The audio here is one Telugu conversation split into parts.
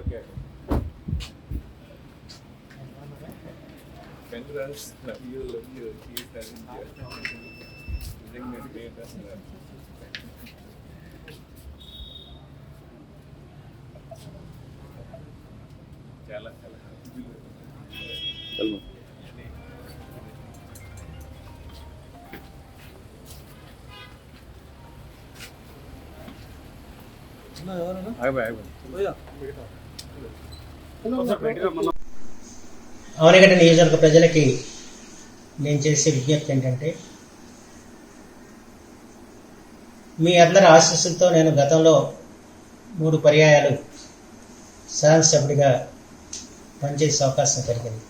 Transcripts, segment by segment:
Okay Congrats, love you, love you. He's having here. Bring me great as well. చాలా చాలా హ్యాపీగా ஆகவே ஆகவே అవనగడ్డ నియోజకవర్గ ప్రజలకి నేను చేసే విజ్ఞప్తి ఏంటంటే మీ అందరి ఆశీస్సులతో నేను గతంలో మూడు పర్యాయాలు శాసనసభ్యుడిగా పనిచేసే అవకాశం కలిగింది.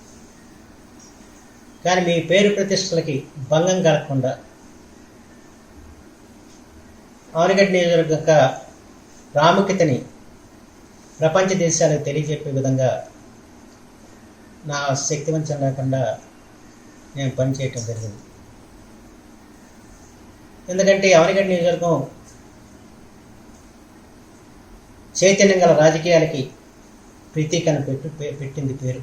కానీ మీ పేరు ప్రతిష్టలకి భంగం కలగకుండా అవనగడ్డ నియోజకవర్గ యొక్క ప్రాముఖ్యతని ప్రపంచ దేశాలకు తెలియజెప్పే విధంగా నా శక్తివంచం లేకుండా నేను పనిచేయటం జరిగింది. ఎందుకంటే అవనిగడ్డ నియోజకవర్గం చైతన్యం గల రాజకీయాలకి ప్రతీకను పెట్టు పెట్టింది పేరు.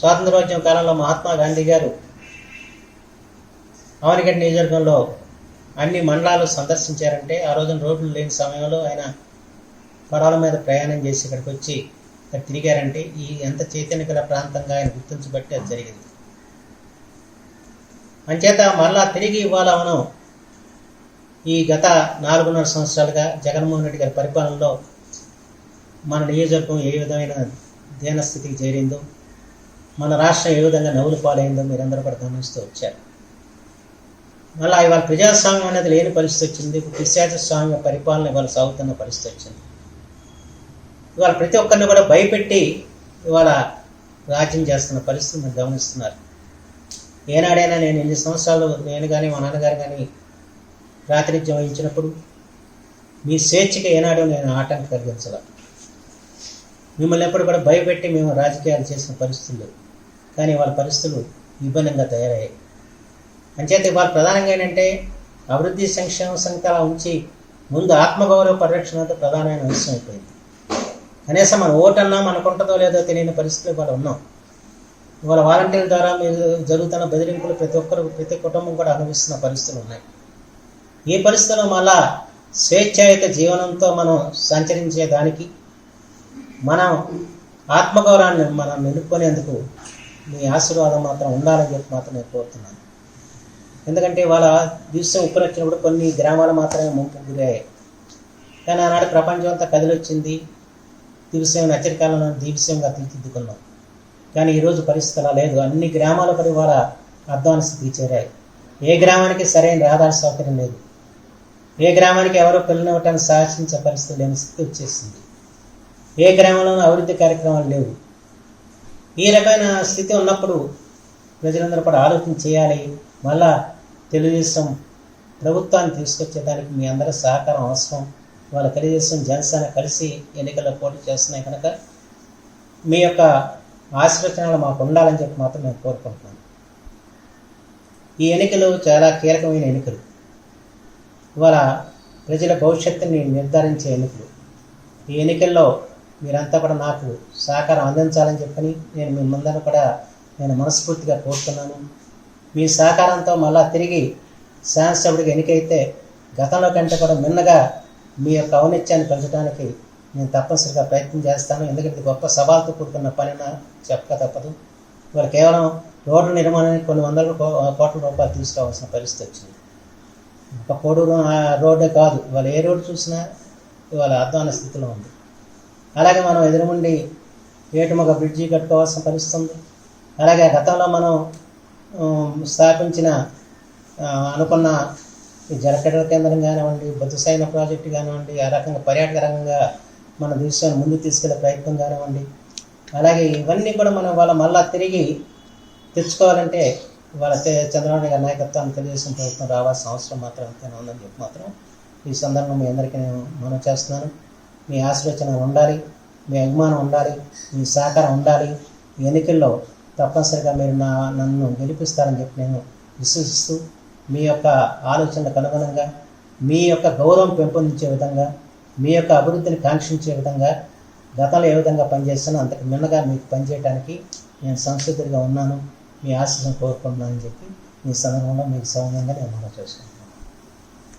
స్వాతంత్రోద్యమ కాలంలో మహాత్మా గాంధీ గారు అవనిగడ్డ నియోజకవర్గంలో అన్ని మండలాలు సందర్శించారంటే ఆ రోజున రోడ్లు లేని సమయంలో ఆయన పడవల మీద ప్రయాణం చేసి ఇక్కడికి వచ్చి ఇక్కడ తిరిగారంటే ఈ ఎంత చైతన్య గల ప్రాంతంగా ఆయన గుర్తించబట్టి అది జరిగింది. అంచేత మరలా తిరిగి ఇవాళ మనం ఈ గత నాలుగున్నర సంవత్సరాలుగా జగన్మోహన్ రెడ్డి గారి పరిపాలనలో మన నియోజకవర్గం ఏ విధమైన దీనస్థితికి చేరిందో మన రాష్ట్రం ఏ విధంగా నవ్వులు పాలైందో మీరందరూ కూడా గమనిస్తూ వచ్చారు. మళ్ళీ ఇవాళ ప్రజాస్వామ్యం అనేది లేని పరిస్థితి వచ్చింది. పిశాచ స్వామ్య పరిపాలన ఇవాళ సాగుతున్న పరిస్థితి వచ్చింది. ఇవాళ ప్రతి ఒక్కరిని కూడా భయపెట్టి ఇవాళ రాజ్యం చేస్తున్న పరిస్థితి మీరు గమనిస్తున్నారు. ఏనాడైనా నేను ఎన్ని సంవత్సరాలు నేను కానీ మా నాన్నగారు కానీ ప్రాతినిధ్యం వహించినప్పుడు మీ స్వేచ్ఛకి ఏనాడు నేను ఆటంకం కలిగించాల. మిమ్మల్ని ఎప్పుడు కూడా భయపెట్టి మేము రాజకీయాలు చేసిన పరిస్థితులు కానీ వాళ్ళ పరిస్థితులు విభిన్నంగా తయారయ్యాయి. అంచేత ఇవాళ ప్రధానంగా ఏంటంటే అభివృద్ధి సంక్షేమ సంఘాల ఉంచి ముందు ఆత్మగౌరవ పరిరక్షణతో ప్రధానమైన విషయం అయిపోయింది. కనీసం మన ఓటన్నా మనకు లేదో తెలియని పరిస్థితులు ఇవాళ ఉన్నాం. ఇవాళ వాలంటీర్ల ద్వారా మీరు జరుగుతున్న బెదిరింపులు ప్రతి ఒక్కరు ప్రతి కుటుంబం కూడా అనుభవిస్తున్న పరిస్థితులు ఉన్నాయి. ఈ పరిస్థితుల్లో మళ్ళా స్వేచ్ఛాయుత జీవనంతో మనం సంచరించే దానికి మనం ఆత్మగౌరవాన్ని మనం నిలుపుకునేందుకు మీ ఆశీర్వాదం మాత్రం ఉండాలని చెప్పి మాత్రం నేను కోరుతున్నాను. ఎందుకంటే వాళ్ళ దివ్యం ఉప్పునొచ్చినప్పుడు కొన్ని గ్రామాలు మాత్రమే ముంపు గురయ్యాయి. కానీ ఆనాడు ప్రపంచం అంతా కదిలొచ్చింది. దివ్యం హెచ్చరికలను దివ్యంగా తీర్చిదిద్దుకున్నాం. కానీ ఈరోజు పరిస్థితి అలా లేదు. అన్ని గ్రామాల పడి వాళ్ళ అధ్వాన స్థితికి చేరాయి ఏ గ్రామానికి సరైన రహదారి సౌకర్యం లేదు. ఏ గ్రామానికి ఎవరో పిల్లనివ్వటానికి సాహసించే పరిస్థితి లేని స్థితి వచ్చేసింది. ఏ గ్రామంలోనూ అభివృద్ధి కార్యక్రమాలు లేవు. ఈ రకమైన స్థితి ఉన్నప్పుడు ప్రజలందరూ కూడా ఆలోచన చేయాలి. మళ్ళా తెలుగుదేశం ప్రభుత్వాన్ని తీసుకొచ్చేదానికి మీ అందరి సహకారం అవసరం. వాళ్ళ తెలుగుదేశం జనసేన కలిసి ఎన్నికల్లో పోటీ చేస్తున్నాయి కనుక మీ యొక్క ఆశీర్వచనాలు మాకు ఉండాలని చెప్పి మాత్రం మేము కోరుకుంటున్నాను. ఈ ఎన్నికలు చాలా కీలకమైన ఎన్నికలు. ఇవాళ ప్రజల భవిష్యత్తుని నిర్ధారించే ఎన్నికలు. ఈ ఎన్నికల్లో మీరంతా కూడా నాకు సహకారం అందించాలని చెప్పని నేను మీ ముందర కూడా నేను మనస్ఫూర్తిగా కోరుతున్నాను. మీ సహకారంతో మళ్ళా తిరిగి శాసనసభ్యుడికి ఎన్నికైతే గతంలో కంటే కూడా మిన్నగా మీ యొక్క ఔన్నత్యాన్ని పెంచడానికి నేను తప్పనిసరిగా ప్రయత్నం చేస్తాను. ఎందుకంటే గొప్ప సవాల్తో కూడుకున్న పనిన చెప్పక తప్పదు. ఇవాళ కేవలం రోడ్డు నిర్మాణానికి కొన్ని వందల కో- కోట్ల రూపాయలు తీసుకురావాల్సిన పరిస్థితి వచ్చింది. ఒక కోడూరు ఆ రోడ్డే కాదు. ఇవాళ ఏ రోడ్డు చూసినా ఇవాళ అధ్వాన స్థితిలో ఉంది. అలాగే మనం ఎదురుముండి ఏటుమొక బ్రిడ్జి కట్టుకోవాల్సిన పరిస్థితి ఉంది. అలాగే గతంలో మనం స్థాపించిన అనుకున్న ఈ జలకడ కేంద్రం కానివ్వండి బుద్ధసైన ప్రాజెక్టు కానివ్వండి ఆ రకంగా పర్యాటక రంగంగా మన దేశాన్ని ముందుకు తీసుకెళ్ళే ప్రయత్నం కానివ్వండి. అలాగే ఇవన్నీ కూడా మనం వాళ్ళ మళ్ళా తిరిగి తెచ్చుకోవాలంటే వాళ్ళ తె- చంద్రబాబు గారి నాయకత్వాన్ని తెలుగుదేశం ప్రభుత్వం రావాల్సిన అవసరం మాత్రం ఎంతైనా ఉందని చెప్పి మాత్రం ఈ సందర్భంలో మీ అందరికీ నేను మనం చేస్తున్నాను. మీ ఆశీర్వచనం ఉండాలి మీ అభిమానం ఉండాలి మీ సహకారం ఉండాలి. ఎన్నికల్లో తప్పనిసరిగా మీరు నా నన్ను గెలిపిస్తారని చెప్పి నేను విశ్వసిస్తూ మీ యొక్క ఆలోచనలకు అనుగుణంగా మీ యొక్క గౌరవం పెంపొందించే విధంగా మీ యొక్క అభివృద్ధిని కాంక్షించే విధంగా గతంలో ఏ విధంగా పనిచేస్తానో అంతకు మిన్నగా మీకు పనిచేయడానికి నేను సంసిద్ధుడిగా ఉన్నాను. మీ ఆశీస్సును కోరుకుంటున్నానని చెప్పి ఈ సందర్భంలో మీకు సౌమ్యంగా నేను మనం చేసుకుంటాను